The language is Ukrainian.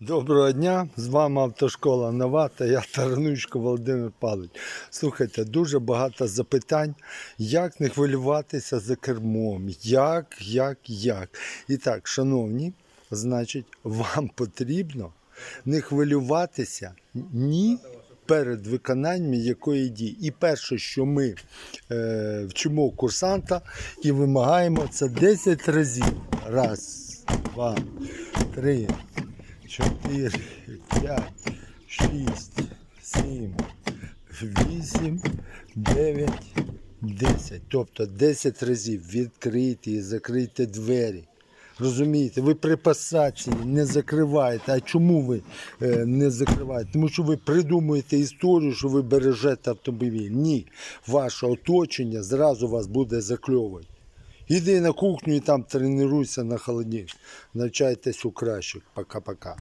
Доброго дня, з вами автошкола Нова та я Таранучко Володимир Павлович. Слухайте, дуже багато запитань, як не хвилюватися за кермом, як, як, як. І так, шановні, значить, вам потрібно не хвилюватися ні перед виконанням якої дії. І перше, що ми е, вчимо курсанта і вимагаємо, це 10 разів. Раз, два, три, чотири, п'ять, шість, сім, вісім, дев'ять, десять. Тобто 10 разів відкрийте і закрийте двері. Розумієте, ви при пасації не закриваєте. А чому ви е, не закриваєте? Тому що ви придумуєте історію, що ви бережете автомобіль. Ні, ваше оточення зразу вас буде закльовувати. Іди на кухню і там тренуйся на холодні. Навчайтесь у кращих. Пока-пока.